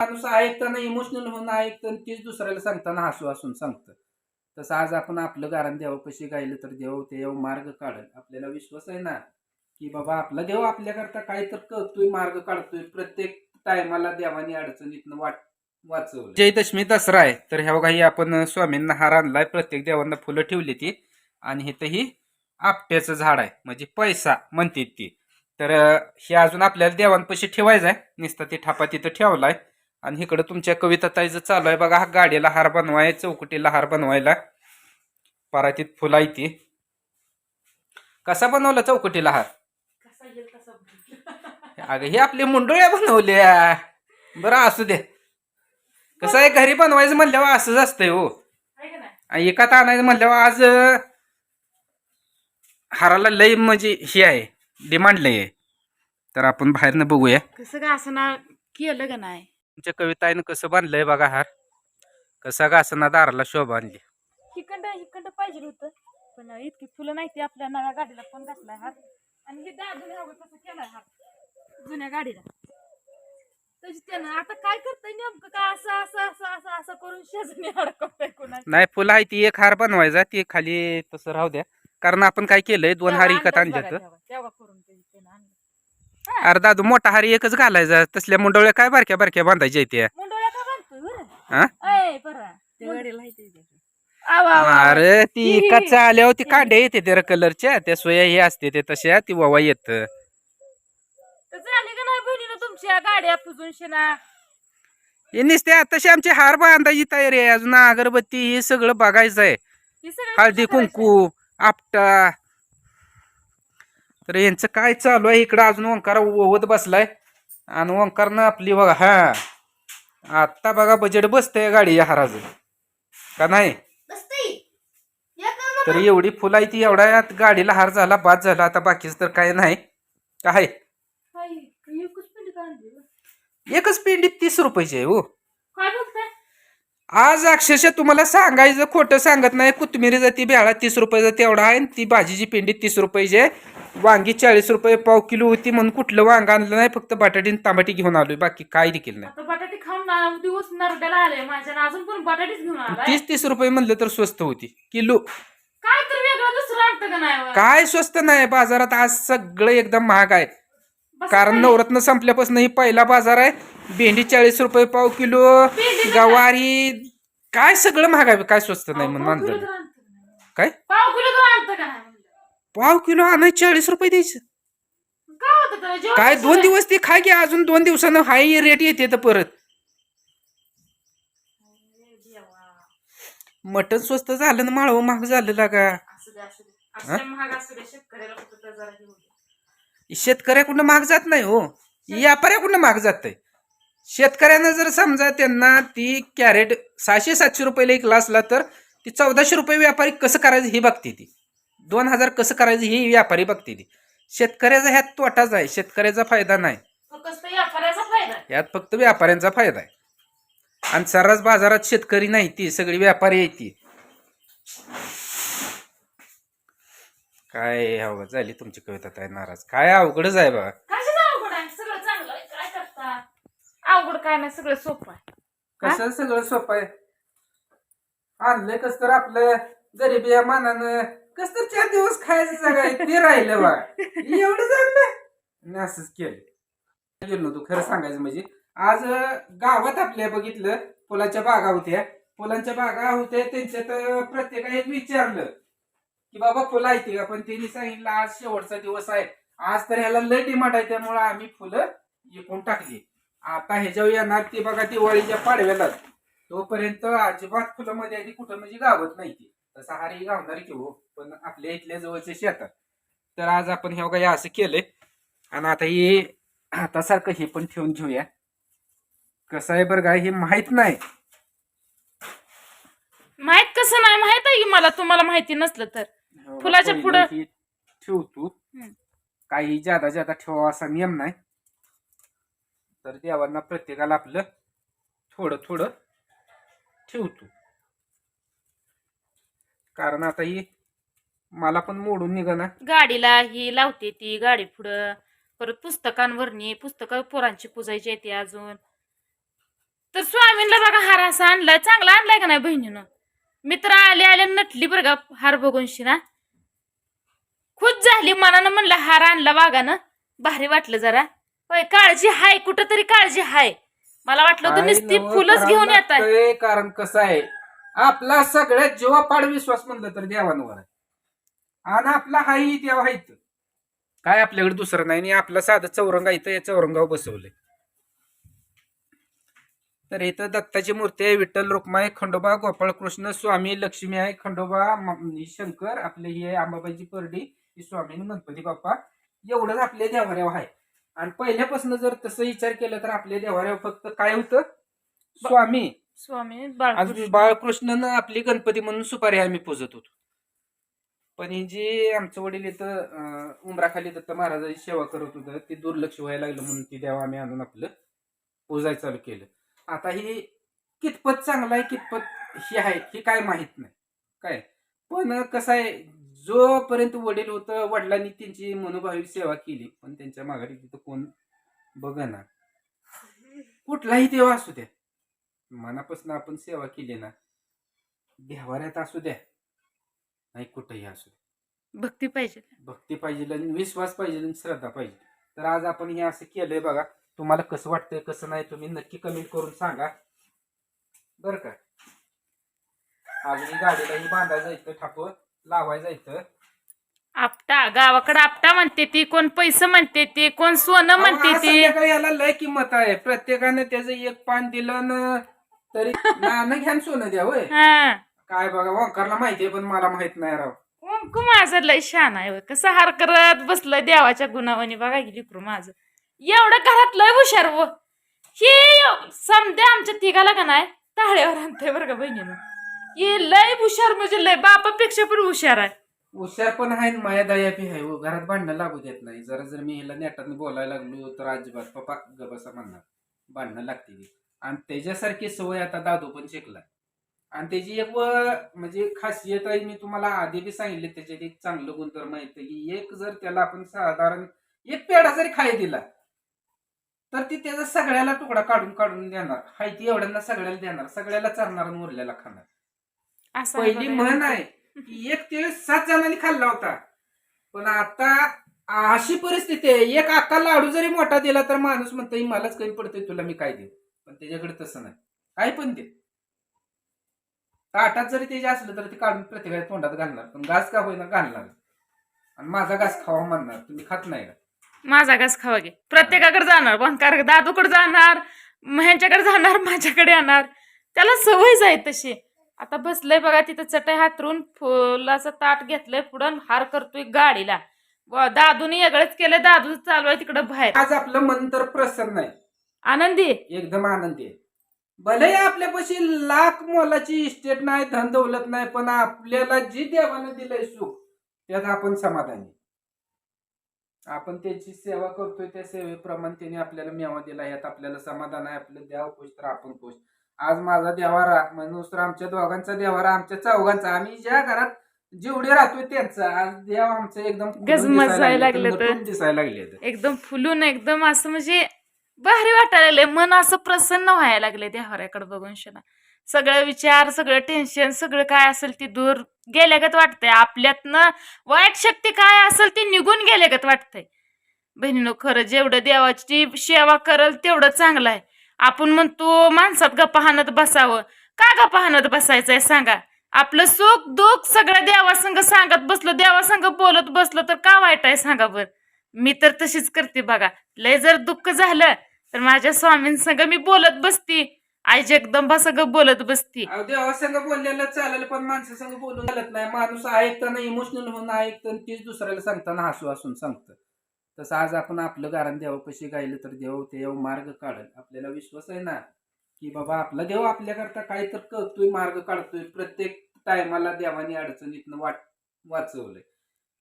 माणूस ऐकताना इमोशनल होऊन ऐकतं आणि तेच दुसऱ्याला सांगताना हसू हसून सांगतं. तसं आज आपण आपलं गारण देवापाशी गायलं तर देव ते देव मार्ग काढल. आपल्याला विश्वास आहे ना की बाबा आपला देव आपल्याकरता काय तर करतोय मार्ग काढतोय. प्रत्येक टायमाला देवानी अडचणीतनं वाट वाचवलं जयदशमी दसरा आहे. तर ह्या काही आपण स्वामींना हार आणलाय. प्रत्येक देवांना फुलं ठेवली ती. आणि इथं ही आपट्याचं झाड आहे. म्हणजे पैसा म्हणते ती. तर हे अजून आपल्याला देवांपाशी ठेवायचं आहे नुसतं ते ठापा तिथं ठेवलाय. आणि इकडं तुमच्या कविता ताईचं चालू आहे बघा हा गाडीला हार बनवाय चौकटीला हार बनवायला. परातीत फुलं आहे ती. कसा बनवला चौकटीला हार. अगं हे आपले मुंडोळ्या बनवल्या. बरं असू दे. कसं आहे घरी बनवायचं म्हणल्यावर असंच असतंय हो. आहे का नाही? आणि एकात आणायचं म्हणल्यावर आज हाराला लय म्हणजे हे आहे डिमांड लय आहे. तर आपण बाहेरनं बघूया. कसं का असं ना केलं का नाही. तुमच्या कविताईनं कसं बांधलंय बघा हार. कसा का असं ना दाराला शोभा आणली. हिकंड हिकंड पाहिजे होतं. पण इतकी फुलं नाही ती आपल्या नव्या गाडीला पण घातलाय हात आणि हे दादूने हवं कसं केलाय हात जुन्या गाडीला. तशी त्यानं आता काय करतंय नेमकं? काय असं असं असं असं असं करून अडकवतंय कोणा नाही फुलं आहे ती एक हार बनवायचा ती खाली तसं राहू द्या. कारण आपण काय केलंय दोन हार विकत आणले तर तेव्हा करून ते त्यानं आणलं अरे दादू मोठा हार एकच घालायचा. तसल्या मुंडोळ्या काय बारक्या बारक्या बांधायच्या त्या मुंडोळ्या का बांधतोय बरं? हा? अय बरं. त्या गाडीला आवा आवा, आवा. अरे ती एकाच आल्यावर ती कांड्या येते त्या कलरच्या त्या सोया हे असते ते तशा ती ववा येत. तर झाली का नाही बहिणीनं तुमच्या गाड्या पुजून शिना? हे नुसते तशी आमची हार बांधायची तयारी आहे. अजून अगरबत्ती हे सगळं बघायचं आहे हे सगळं हळदी? कुंकू आपटा तर यांचं काय चालू आहे? इकडं अजून ओंकार ओवत बसलाय. आणि ओंकारनं आपली बघा हा. आता बघा बजेट बसतंय गाडी या हाराचं. का नाही? तर एवढी फुलं आहे ती एवढा यात गाडीला हार झाला बाद झाला. आता बाकीच तर काय नाही. काय हाय, एकच पिंडी का आणली गं? एकच पेंडी तीस रुपयाची आहे हो. आज अक्षरशः तुम्हाला सांगायचं खोटं सांगत नाही. कोथिंबिरीचा ती बेळा तीस रुपयाचा तेवढा आहे आणि ती भाजीची पेंडी तीस रुपयाची आहे. वांगी चाळीस रुपये पाव किलो होती म्हणून कुठलं वांग आणलं नाही फक्त बटाटी आणि तांबाटी घेऊन आलोय. बाकी काय देखील नाही. आता बटाटे खाऊन ना दिवस नरड्याला आले माझ्या आणि अजून पण बटाटेच घेऊन आलाय. तीस तीस रुपये म्हणलं तर स्वस्त होती. किलो. काय तर वेगळं दुसरं आणतं का नाही व? काय स्वस्त नाही बाजारात आज सगळं एकदम महाग आहे. बस कारण. नवरत्न संपल्यापासून ही पहिला बाजार आहे. भेंडी चाळीस रुपये पाव किलो. भेंडी गवारी. काय सगळं महाग आहे काय स्वस्त नाही म्हणून पाव किलो मानलं तर आणतं का नाही? काय? पाव किलो तर आणतं का नाही? पाव किलो आणाय चाळीस रुपये द्यायचं. काय होतं त्याला? जेवण काय कसं दोन? दिवस ते खाय की अजून दोन दिवसानं हाय रेट येते तर परत. मटन स्वस्त झालं ना माळव महाग झालं लागा असू दे असू दे. असू दे महाग असू दे. शेतकऱ्याला कुठं तर जरा हे. शेतकऱ्याकडून महाग जात नाही हो. व्यापाऱ्याकडून महाग जात आहे शेतकऱ्यांना जर समजा त्यांना ती कॅरेट सहाशे सातशे रुपयाला एक असला तर ती चौदाशे रुपये व्यापारी कसं करायचं हे बघते ती. दोन हजार कसं करायचं हे व्यापारी बघते ती शेतकऱ्याचा ह्यात तोटाच आहे शेतकऱ्याचा फायदा नाही. फक्त व्यापाऱ्याचा फायदा आहे. यात फक्त व्यापाऱ्यांचा फायदा आहे. आणि सर्रास बाजारात शेतकरी नाही ती सगळी व्यापारी आहे ती. काय हवं झाली तुमची कविता काय नाराज. काय अवघडच आहे बघा कशाचं अवघड आहे? सगळं चांगलं आहे. काय करता? अवघड काय नाही सगळं सोपं आहे. कसं सगळं सोपं आहे? आणलंय कस तर आपलं गरिबी या मानानं कस तर चार दिवस खायचं सगळं ते राहिलं बा. एवढं चांगलं? असंच केलं. गेलो नव्हतो खरं सांगायचं म्हणजे. आज गावात आपल्या बघितलं फुलाच्या बागा होत्या. फुलांच्या बागा होत्या त्यांच्यात प्रत्येकाने एक विचारलं की बाबा फुलं आहे का? पण त्यांनी सांगितलं आज शेवटचा दिवस आहे. आज तर ह्याला लय डिमांड आहे त्यामुळे आम्ही फुलं विकून टाकली. आता ह्याच्यावर येणार ते बघा दिवाळीच्या पाडव्याला. तोपर्यंत अजिबात फुलं मध्ये आधी कुठं म्हणजे गावत नाही ती. तसं हारी गावणार की हो पण आपल्या इथल्या जवळच्या शेतात. तर आज आपण हे बघा हे असं केलंय. आणि आता हे हातासारखं हे पण ठेवून घेऊया. कसं आहे बरं का हे माहीत नाही. माहीत कसं नाही माहीत आहे की मला तुम्हाला माहिती नसलं तर. फुलाच्या पहिलं पुढं- हे ठेवतो. हम्म. काही जादा जादा ठेवा असा नियम नाही. तर देवांना प्रत्येकाला आपलं थोडं थोडं ठेवतो. कारण आता ही मला पण मोडून निघाना गाडीला ही लावते ती गाडी पुढं. परत पुस्तकांवरनी पुस्तकं पोरांची पुजायची येते अजून. स्वामींना बघा हार असा आणलाय. चांगला आणलाय का नाही बहिणीनं? मी तर आले आले नटली बरं का हार बघून शिना. खुश झाली मनानं म्हणलं हार आणला वागानं भारी वाटलं जरा. होय काळजी हाय कुठं तरी काळजी हाय. मला वाटलं होतं नुसती फुलंच घेऊन येत आहे कारण कसं आहे आपला सगळ्यात जीवापाड विश्वास म्हणलं तर देवांवर आहे. आणि आपला हाही देव आहेत काय आपल्याकडे दुसरं नाही आणि आपलं साधं चौरंग आहे इथं या चौरंगावर बसवलंय. तर इथं दत्ताची मूर्ती आहे विठ्ठल रुक्माई खंडोबा गोपाळकृष्ण स्वामी लक्ष्मी आहे खंडोबा शंकर आपले ही आहे अंबाबाईची परडी ही स्वामी आणि गणपती बाप्पा. एवढंच आपले देवाऱ्याव आहे. आणि पहिल्यापासून जर तसं विचार केला तर आपले देवाऱ्यावर फक्त काय होतं? स्वामी. स्वामी आज बाळकृष्ण. बाळकृष्णनं आपली गणपती म्हणून सुपारी आम्ही पूजत होतो. पण ही जी आमचं वडील इथं अं, उमराखाली दत्त महाराजाची सेवा करत होतं ते दुर्लक्ष व्हायला लागलं म्हणून ती देवा आम्ही आणून आपलं पूजाय चालू केलं. आता ही कितपत चांगलं आहे कितपत ही आहे ही काय माहीत नाही. काय? पण कसं आहे जोपर्यंत वडील होतं वडिलांनी त्यांची मनोभाविक सेवा केली पण त्यांच्या माघारी तिथं कोण बघना कुठलाही देव असू द्या. मनापासून आपण सेवा केली ना देवाऱ्यात असू द्या नाही कुठंही असू द्या. भक्ती पाहिजे. भक्ती पाहिजे आणि विश्वास पाहिजे आणि श्रद्धा पाहिजे. तर आज आपण हे असं केलंय बघा तुम्हाला कसं वाटतंय कसं नाही तुम्ही नक्की कमेंट करून सांगा. बरं का? अजून गाडीला ही बांधायला जायचं ठाप लावायला जायचं. आपटा गावाकडे आपटा म्हणते ती कोण पैसे म्हणते ती कोण सोनं म्हणते ती. याला लय किंमत आहे. प्रत्येकानं त्याचं एक पान दिलं न तरी नाणं घ्यान सोनं द्या होय. हा. काय बघा वंकारला माहितीये पण मला माहीत नाही राव. कुंकू माझं लय शान आहे होय. कसं हार करत बसलं देवाच्या गुणावानी बघा गेली लेकरू माझं. एवढं घरात लय हुशार व. हे समजे आमच्या तिघाला का नाही टाळ्यावर आणतंय बरं का बहिणीनं. हे लय हुशार म्हणजे लय बापापेक्षा पण हुशार आहे. हुशार पण आहे माया दया बी आहे हो. घरात भांडणं लागू देत नाही. जरा जर मी ह्याला नेटाने बोलायला लागलो तर अजिबात पप्पा गबसा म्हणणार. भांडणं लागते. आणि त्याच्यासारखी सवय आता दादू पण शिकला आणि त्याची एक व- म्हणजे खासियत आहे मी तुम्हाला आधी बी सांगितले त्याच्यात एक चांगलं गुणधर्म आहे की एक जर त्याला आपण साधारण एक पेढा जरी खाय दिला तर ती त्याचा सगळ्याला तुकडा काढून काढून देणार. हाय ती एवढ्यांना सगळ्याला देणार सगळ्याला चालणार आणि उरल्याला खाणार. पहिली. म्हण आहे की एक ते सात जणांनी खाल्ला होता. पण आता अशी परिस्थिती आहे एक आका लाडू जरी मोठा दिला तर माणूस म्हणतो मलाच कमी पडतोय तुला मी काय देऊ? पण त्याच्याकडे तसं नाही. काय पण दे. ताटात जरी त्याचे असलं तर ते काढून प्रत्येकाच्या तोंडात घालणार. पण घास का होईना घालणार. आणि माझा घास खावा म्हणणार. तुम्ही खात नाही का? माझा घास खावा घे प्रत्येकाकडे जाणार. वंकार दादूकडे जाणार ह्यांच्याकडे जाणार माझ्याकडे येणार. त्याला सवयच आहे तशी. आता बसलंय बघा तिथं चटई हातरून फुलाचं ताट घेतलंय पुढं हार करतोय गाडीला. दादूने वेगळंच केलंय. दादू चालू आहे तिकडं बाहेर. आज आपलं मन तर प्रसन्न आहे. आनंदी? एकदम आनंदी आहे. भले आपल्यापाशी लाख मोलाची इस्टेट नाही धन दौलत नाही पण आपल्याला जी देवानं दिलंय सुख त्यात आपण समाधानी आपण त्याची सेवा करतोय त्या सेवेप्रमाणे त्याने आपल्याला मेवा दिला यात आपल्याला समाधान आहे आपलं देव खुश तर आपण खुश. आज माझा देवारा म्हणून आमच्या दोघांचा देवारा आमच्या चौघांचा. आम्ही ज्या घरात जेवढे राहतोय त्यांचा आज देव आमचं एकदम गजमजायला दिसायला लागले, दिसायला. एकदम फुलून एकदम असं म्हणजे भारी वाटायला लागले मन असं प्रसन्न व्हायला लागले देवाऱ्याकडे बघून शना. सगळं विचार सगळं टेन्शन सगळं काय असेल ते दूर गेल्यागत वाटतंय. आपल्यातनं वाईट शक्ती काय असेल ती निघून गेल्यागत वाटतंय. बहिणीनो खरं जेवढं देवाची सेवा करल तेवढं चांगलं आहे. आपण म्हणतो माणसात ग हाणत बसावं. का गप्पा हाणत बसायचंय सांगा? आपलं सुख दुःख सगळं देवासंग सांगत बसलो देवासंग बोलत बसलो तर का वाईट आहे सांगा बरं? मी तर तशीच करते बघा. लय जर दुःख झालं तर माझ्या स्वामींसंग मी बोलत बसती. आई जगदंबा संग बोलत बसती. अहो, देवासंग बोललेलं चालेल पण माणसासंग बोलून चालत नाही. माणूस ऐकताना इमोशनल होऊन ऐकतं तीच दुसऱ्याला सांगताना हसू हसून सांगतं. तसं आज आपण आपलं गारण देवापाशी गायलं तर देव देव मार्ग काढल. आपल्याला विश्वास आहे ना की बाबा आपला देव आपल्याकरता काही तर करतोय मार्ग काढतोय. प्रत्येक टायमाला देवानी अडचणीतनं वाट वाचवलंय.